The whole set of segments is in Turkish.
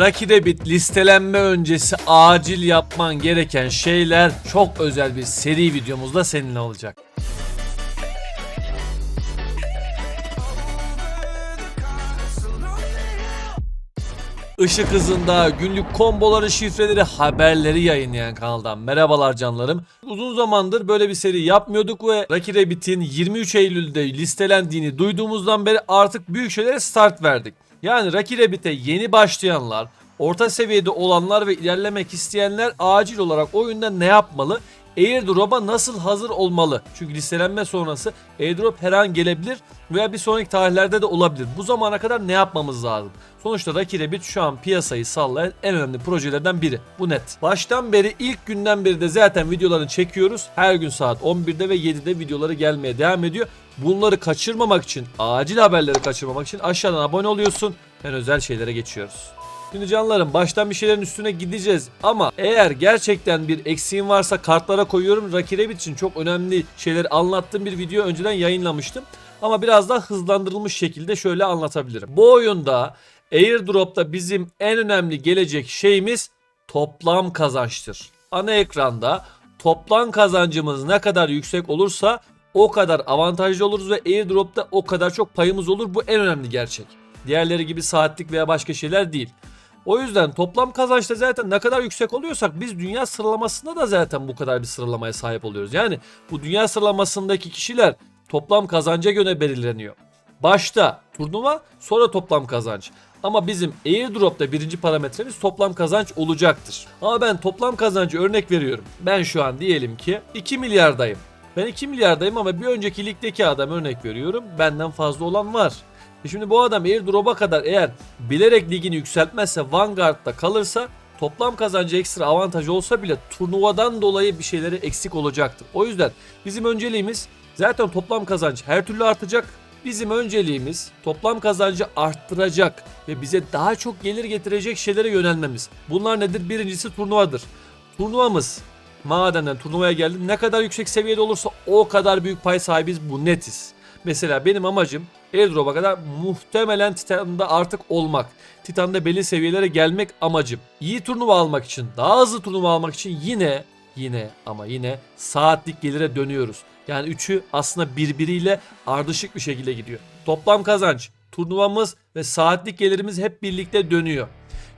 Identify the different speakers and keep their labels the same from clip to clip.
Speaker 1: Rakide bit listelenme öncesi acil yapman gereken şeyler çok özel bir seri videomuzda seninle olacak. Işık hızında günlük komboları, şifreleri, haberleri yayınlayan kanaldan merhabalar canlarım. Uzun zamandır böyle bir seri yapmıyorduk ve Rocky Rabbit'in 23 Eylül'de listelendiğini duyduğumuzdan beri artık büyük şeylere start verdik. Yani Rocky Rabbit'e yeni başlayanlar, orta seviyede olanlar ve ilerlemek isteyenler acil olarak oyunda ne yapmalı? Airdrop'a nasıl hazır olmalı? Çünkü listelenme sonrası airdrop her an gelebilir veya bir sonraki tarihlerde de olabilir. Bu zamana kadar ne yapmamız lazım? Sonuçta Rocky Rabbit şu an piyasayı sallayan en önemli projelerden biri. Bu net. Baştan beri ilk günden beri de zaten videolarını çekiyoruz. Her gün saat 11'de ve 7'de videoları gelmeye devam ediyor. Bunları kaçırmamak için, acil haberleri kaçırmamak için aşağıdan abone oluyorsun. En özel şeylere geçiyoruz. Şimdi canlarım baştan bir şeylerin üstüne gideceğiz ama eğer gerçekten bir eksiğin varsa kartlara koyuyorum. Rabbit için çok önemli şeyleri anlattığım bir video önceden yayınlamıştım. Ama biraz daha hızlandırılmış şekilde şöyle anlatabilirim. Bu oyunda Airdrop'ta bizim en önemli gelecek şeyimiz toplam kazançtır. Ana ekranda toplam kazancımız ne kadar yüksek olursa o kadar avantajlı oluruz ve airdrop'ta o kadar çok payımız olur. Bu en önemli gerçek. Diğerleri gibi saatlik veya başka şeyler değil. O yüzden toplam kazançta zaten ne kadar yüksek oluyorsak biz dünya sıralamasında da zaten bu kadar bir sıralamaya sahip oluyoruz. Yani bu dünya sıralamasındaki kişiler toplam kazanca göre belirleniyor. Başta turnuva sonra toplam kazanç. Ama bizim airdrop'ta birinci parametremiz toplam kazanç olacaktır. Ama ben toplam kazancı örnek veriyorum. Ben şu an diyelim ki 2 milyardayım. Ben 2 milyardayım ama bir önceki ligdeki adam örnek veriyorum. Benden fazla olan var. E şimdi bu adam airdrop'a kadar eğer bilerek ligini yükseltmezse Vanguard'da kalırsa toplam kazancı ekstra avantaj olsa bile turnuvadan dolayı bir şeyleri eksik olacaktır. O yüzden bizim önceliğimiz zaten toplam kazanç her türlü artacak. Bizim önceliğimiz toplam kazancı arttıracak ve bize daha çok gelir getirecek şeylere yönelmemiz. Bunlar nedir? Birincisi turnuvadır. Turnuvamız madenden turnuvaya geldi ne kadar yüksek seviyede olursa o kadar büyük pay sahibiz bu netiz. Mesela benim amacım Airdrop'a kadar muhtemelen Titan'da artık olmak. Titan'da belli seviyelere gelmek amacım. İyi turnuva almak için, daha hızlı turnuva almak için yine yine ama yine saatlik gelire dönüyoruz. Yani üçü aslında birbiriyle ardışık bir şekilde gidiyor. Toplam kazanç, turnuvamız ve saatlik gelirimiz hep birlikte dönüyor.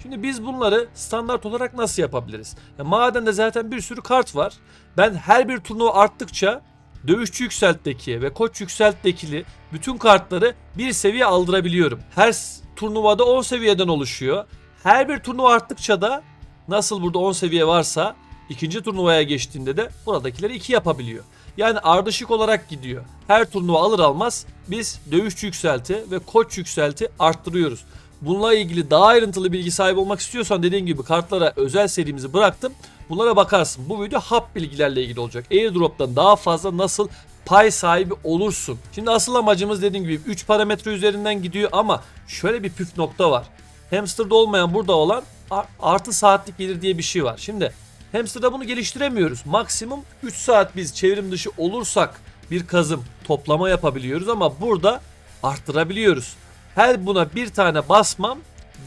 Speaker 1: Şimdi biz bunları standart olarak nasıl yapabiliriz? Ya madende zaten bir sürü kart var. Ben her bir turnuva arttıkça Dövüşçü Yükselt'teki ve Koç Yükselt'tekili bütün kartları bir seviye aldırabiliyorum. Her turnuvada 10 seviyeden oluşuyor. Her bir turnuva arttıkça da nasıl burada 10 seviye varsa ikinci turnuvaya geçtiğinde de buradakileri 2 yapabiliyor. Yani ardışık olarak gidiyor. Her turnuva alır almaz biz Dövüşçü Yükselt'i ve Koç Yükselt'i arttırıyoruz. Bununla ilgili daha ayrıntılı bilgi sahibi olmak istiyorsan dediğim gibi kartlara özel serimizi bıraktım. Bunlara bakarsın. Bu video hap bilgilerle ilgili olacak. Airdrop'tan daha fazla nasıl pay sahibi olursun. Şimdi asıl amacımız dediğim gibi 3 parametre üzerinden gidiyor ama şöyle bir püf nokta var. Hamster'da olmayan burada olan ar- artı saatlik gelir diye bir şey var. Şimdi Hamster'da bunu geliştiremiyoruz. Maksimum 3 saat biz çevrim dışı olursak bir kazım toplama yapabiliyoruz ama burada arttırabiliyoruz. Her buna bir tane basmam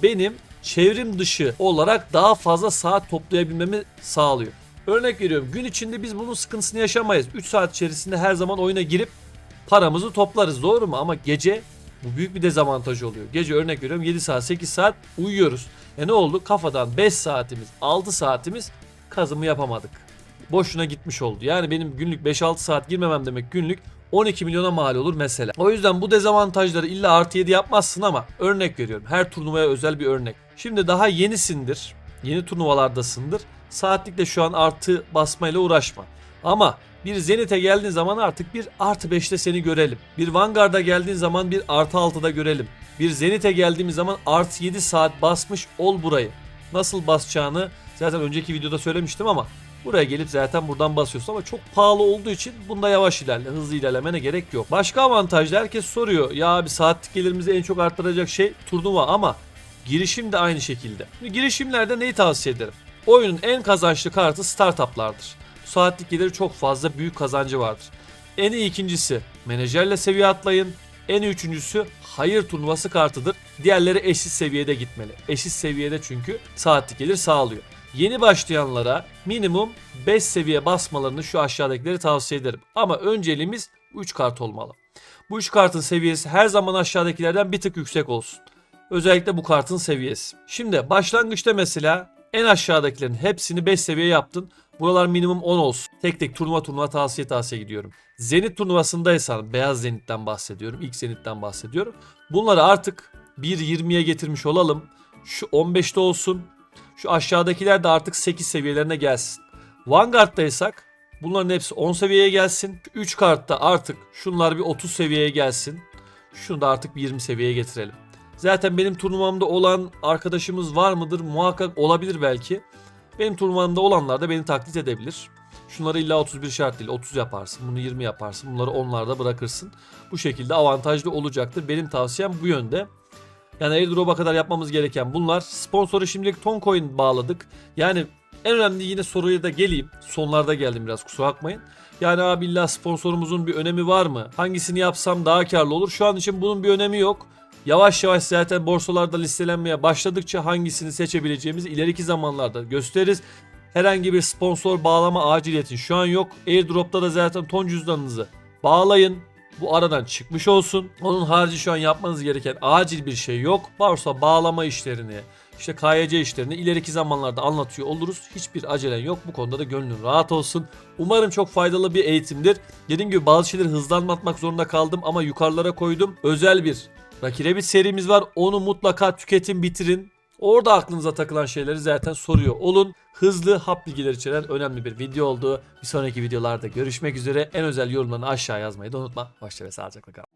Speaker 1: benim çevrim dışı olarak daha fazla saat toplayabilmemi sağlıyor. Örnek veriyorum gün içinde biz bunun sıkıntısını yaşamayız. 3 saat içerisinde her zaman oyuna girip paramızı toplarız doğru mu? Ama gece bu büyük bir dezavantaj oluyor. Gece örnek veriyorum 7 saat 8 saat uyuyoruz. E ne oldu? Kafadan 5 saatimiz 6 saatimiz kazımı yapamadık. Boşuna gitmiş oldu. Yani benim günlük 5-6 saat girmemem demek günlük 12 milyona mal olur mesela. O yüzden bu dezavantajları illa artı 7 yapmazsın ama örnek veriyorum. Her turnuvaya özel bir örnek. Şimdi daha yenisindir. Yeni turnuvalardasındır. Saatlikle şu an artı basmayla uğraşma. Ama bir Zenit'e geldiğin zaman artık bir artı 5'te seni görelim. Bir Vanguard'a geldiğin zaman bir artı 6'da görelim. Bir Zenit'e geldiğimiz zaman artı 7 saat basmış ol burayı. Nasıl basacağını zaten önceki videoda söylemiştim ama Buraya gelip zaten buradan basıyorsun ama çok pahalı olduğu için bunda yavaş ilerle, hızlı ilerlemene gerek yok. Başka avantajlı herkes soruyor. Ya abi saatlik gelirimizi en çok arttıracak şey turnuva ama girişim de aynı şekilde. Girişimlerde neyi tavsiye ederim? Oyunun en kazançlı kartı startuplardır. Saatlik geliri çok fazla büyük kazancı vardır. En iyi ikincisi menajerle seviye atlayın. En üçüncüsü hayır turnuvası kartıdır. Diğerleri eşit seviyede gitmeli. Eşit seviyede çünkü saatlik gelir sağlıyor. Yeni başlayanlara minimum 5 seviye basmalarını şu aşağıdakileri tavsiye ederim. Ama önceliğimiz 3 kart olmalı. Bu 3 kartın seviyesi her zaman aşağıdakilerden bir tık yüksek olsun. Özellikle bu kartın seviyesi. Şimdi başlangıçta mesela en aşağıdakilerin hepsini 5 seviye yaptın. Buralar minimum 10 olsun. Tek tek turnuva turnuva tavsiye tavsiye gidiyorum. Zenit turnuvasındaysan beyaz zenitten bahsediyorum. ilk zenitten bahsediyorum. Bunları artık 1.20'ye getirmiş olalım. Şu 15'te olsun. Şu aşağıdakiler de artık 8 seviyelerine gelsin. Vanguard'daysak bunların hepsi 10 seviyeye gelsin. 3 kartta artık şunlar bir 30 seviyeye gelsin. Şunu da artık bir 20 seviyeye getirelim. Zaten benim turnuvamda olan arkadaşımız var mıdır? Muhakkak olabilir belki. Benim turnuvamda olanlar da beni taklit edebilir. Şunları illa 31 şart değil 30 yaparsın bunu 20 yaparsın bunları onlarda bırakırsın. Bu şekilde avantajlı olacaktır. Benim tavsiyem bu yönde. Yani airdrop'a kadar yapmamız gereken bunlar. Sponsoru şimdilik Toncoin bağladık. Yani en önemli yine soruya da geleyim. Sonlarda geldim biraz kusura bakmayın. Yani abi illa sponsorumuzun bir önemi var mı? Hangisini yapsam daha karlı olur? Şu an için bunun bir önemi yok. Yavaş yavaş zaten borsalarda listelenmeye başladıkça hangisini seçebileceğimizi ileriki zamanlarda gösteririz. Herhangi bir sponsor bağlama aciliyetin şu an yok. Airdrop'ta da zaten ton cüzdanınızı bağlayın. Bu aradan çıkmış olsun. Onun harici şu an yapmanız gereken acil bir şey yok. Varsa bağlama işlerini, işte KYC işlerini ileriki zamanlarda anlatıyor oluruz. Hiçbir acelen yok. Bu konuda da gönlün rahat olsun. Umarım çok faydalı bir eğitimdir. Dediğim gibi bazı şeyleri hızlı zorunda kaldım ama yukarılara koydum. Özel bir Rakire bir serimiz var. Onu mutlaka tüketin bitirin. Orada aklınıza takılan şeyleri zaten soruyor olun. Hızlı hap bilgiler içeren önemli bir video oldu. Bir sonraki videolarda görüşmek üzere. En özel yorumlarını aşağı yazmayı da unutma. Hoşça ve sağlıcakla kalın.